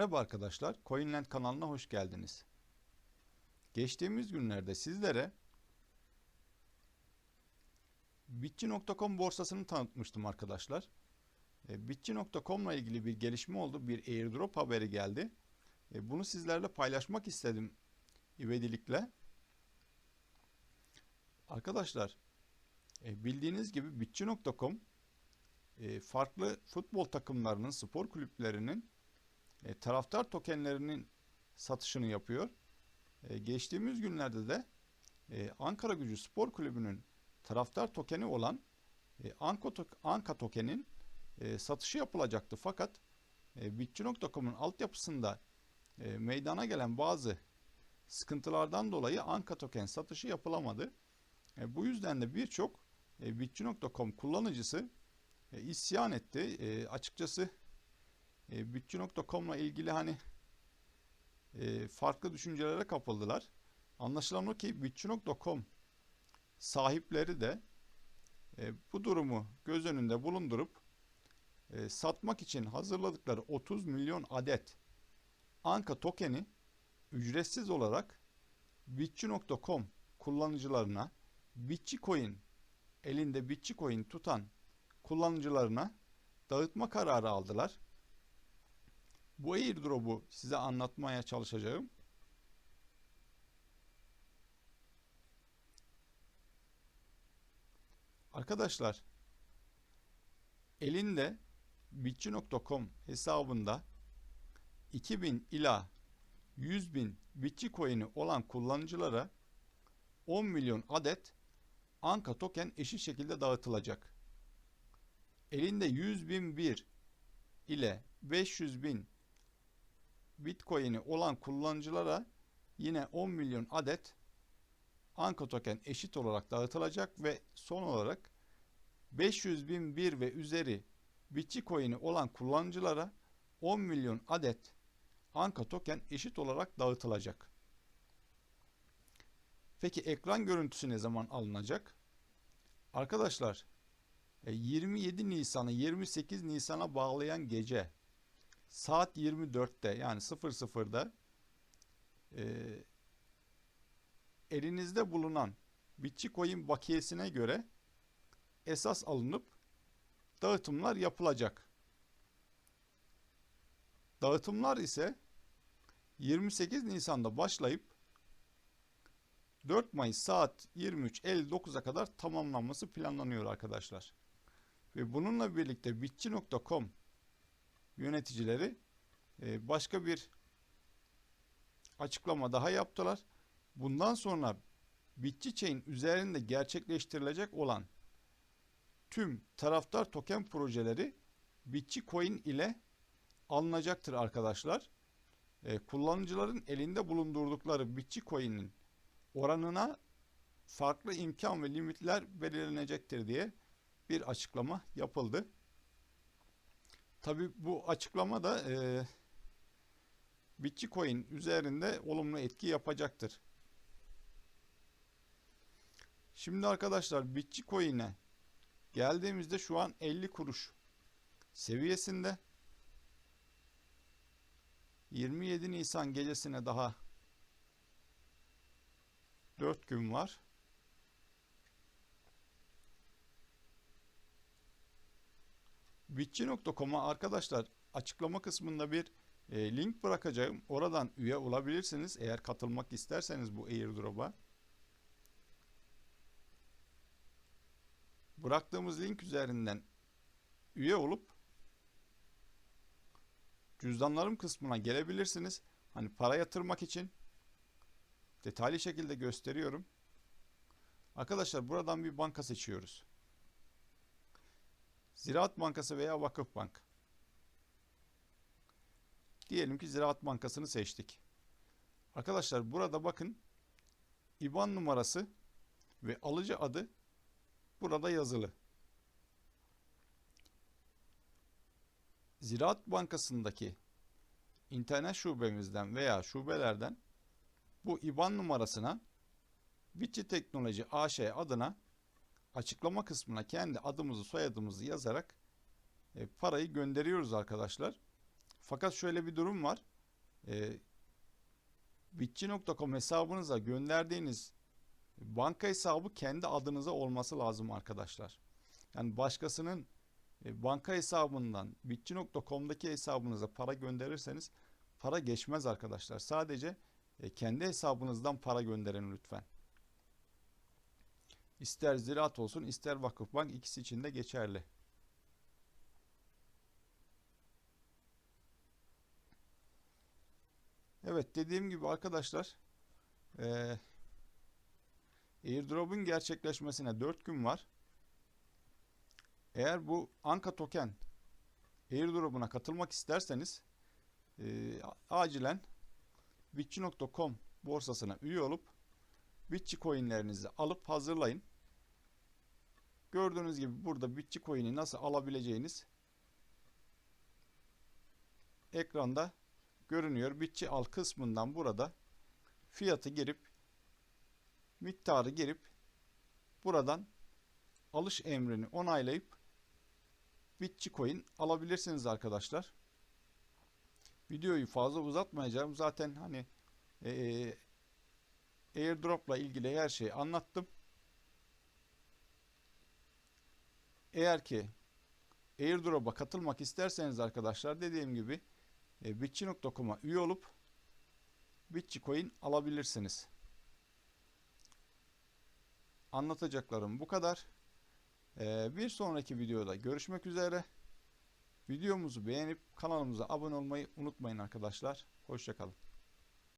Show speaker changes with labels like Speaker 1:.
Speaker 1: Merhaba arkadaşlar, CoinLand kanalına hoş geldiniz. Geçtiğimiz günlerde sizlere Bitçi.com borsasını tanıtmıştım arkadaşlar. E, Bitçi.com ilgili bir gelişme oldu, bir airdrop haberi geldi. E, Bunu sizlerle paylaşmak istedim ivedilikle. Arkadaşlar, e, bildiğiniz gibi Bitçi.com farklı futbol takımlarının, spor kulüplerinin e, taraftar tokenlerinin satışını yapıyor. E, geçtiğimiz günlerde de e, Ankara Gücü Spor Kulübü'nün taraftar tokeni olan e, Anka, tok- Anka tokenin e, satışı yapılacaktı. Fakat e, Bitçi.com'un altyapısında e, meydana gelen bazı sıkıntılardan dolayı Anka token satışı yapılamadı. E, bu yüzden de birçok e, Bitçi.com kullanıcısı e, isyan etti. E, açıkçası e, Bütçü.com'la ilgili hani e, farklı düşüncelere kapıldılar. Anlaşılan o ki Bütçü.com sahipleri de e, bu durumu göz önünde bulundurup e, satmak için hazırladıkları 30 milyon adet Anka tokeni ücretsiz olarak Bitçi.com kullanıcılarına Bitcoin elinde Bitcoin tutan kullanıcılarına dağıtma kararı aldılar. Bu airdrop'u size anlatmaya çalışacağım. Arkadaşlar elinde bitçi.com hesabında 2000 ila 100 bin Bitcoin'i olan kullanıcılara 10 milyon adet Anka token eşit şekilde dağıtılacak. Elinde 100 bin bir ile 500 bin Bitcoin'i olan kullanıcılara yine 10 milyon adet Anka token eşit olarak dağıtılacak ve son olarak 500 bin bir ve üzeri Bitcoin'i olan kullanıcılara 10 milyon adet Anka token eşit olarak dağıtılacak. Peki ekran görüntüsü ne zaman alınacak? Arkadaşlar 27 Nisan'ı 28 Nisan'a bağlayan gece saat 24'te yani 00'da e, elinizde bulunan Bitcoin bakiyesine göre esas alınıp dağıtımlar yapılacak. Dağıtımlar ise 28 Nisan'da başlayıp 4 Mayıs saat 23.59'a kadar tamamlanması planlanıyor arkadaşlar. Ve bununla birlikte bitçi.com yöneticileri e, başka bir açıklama daha yaptılar. Bundan sonra Bitçi Chain üzerinde gerçekleştirilecek olan tüm taraftar token projeleri Bitçi Coin ile alınacaktır arkadaşlar. E, kullanıcıların elinde bulundurdukları Bitçi Coin'in oranına farklı imkan ve limitler belirlenecektir diye bir açıklama yapıldı. Tabi bu açıklama da e, Bitcoin üzerinde olumlu etki yapacaktır. Şimdi arkadaşlar Bitcoin'e geldiğimizde şu an 50 kuruş seviyesinde. 27 Nisan gecesine daha 4 gün var. Bitçi.com'a arkadaşlar açıklama kısmında bir e, link bırakacağım. Oradan üye olabilirsiniz eğer katılmak isterseniz bu airdrop'a. Bıraktığımız link üzerinden üye olup cüzdanlarım kısmına gelebilirsiniz. Hani para yatırmak için detaylı şekilde gösteriyorum. Arkadaşlar buradan bir banka seçiyoruz. Ziraat Bankası veya Vakıfbank. Diyelim ki Ziraat Bankası'nı seçtik. Arkadaşlar burada bakın IBAN numarası ve alıcı adı burada yazılı. Ziraat Bankası'ndaki internet şubemizden veya şubelerden bu IBAN numarasına Bitçi Teknoloji AŞ adına açıklama kısmına kendi adımızı soyadımızı yazarak e, parayı gönderiyoruz arkadaşlar. Fakat şöyle bir durum var. e, Bitçi.com hesabınıza gönderdiğiniz banka hesabı kendi adınıza olması lazım arkadaşlar. Yani başkasının e, banka hesabından Bitçi.com'daki hesabınıza para gönderirseniz para geçmez arkadaşlar. Sadece e, kendi hesabınızdan para gönderin lütfen. İster ziraat olsun ister vakıfbank ikisi için de geçerli. Evet dediğim gibi arkadaşlar eee airdrop'un gerçekleşmesine 4 gün var. Eğer bu Anka token airdrop'una katılmak isterseniz eee, acilen Bitchi.com borsasına üye olup Bitchi coinlerinizi alıp hazırlayın. Gördüğünüz gibi burada Bitchi coin'i nasıl alabileceğiniz ekranda görünüyor. Bitçi al kısmından burada fiyatı girip miktarı girip buradan alış emrini onaylayıp Bitçi coin alabilirsiniz arkadaşlar. Videoyu fazla uzatmayacağım. Zaten hani eee airdrop'la ilgili her şeyi anlattım. Eğer ki airdrop'a katılmak isterseniz arkadaşlar dediğim gibi e, Bitçi.com'a üye olup Bitçi coin alabilirsiniz. Anlatacaklarım bu kadar. E, bir sonraki videoda görüşmek üzere. Videomuzu beğenip kanalımıza abone olmayı unutmayın arkadaşlar. Hoşçakalın.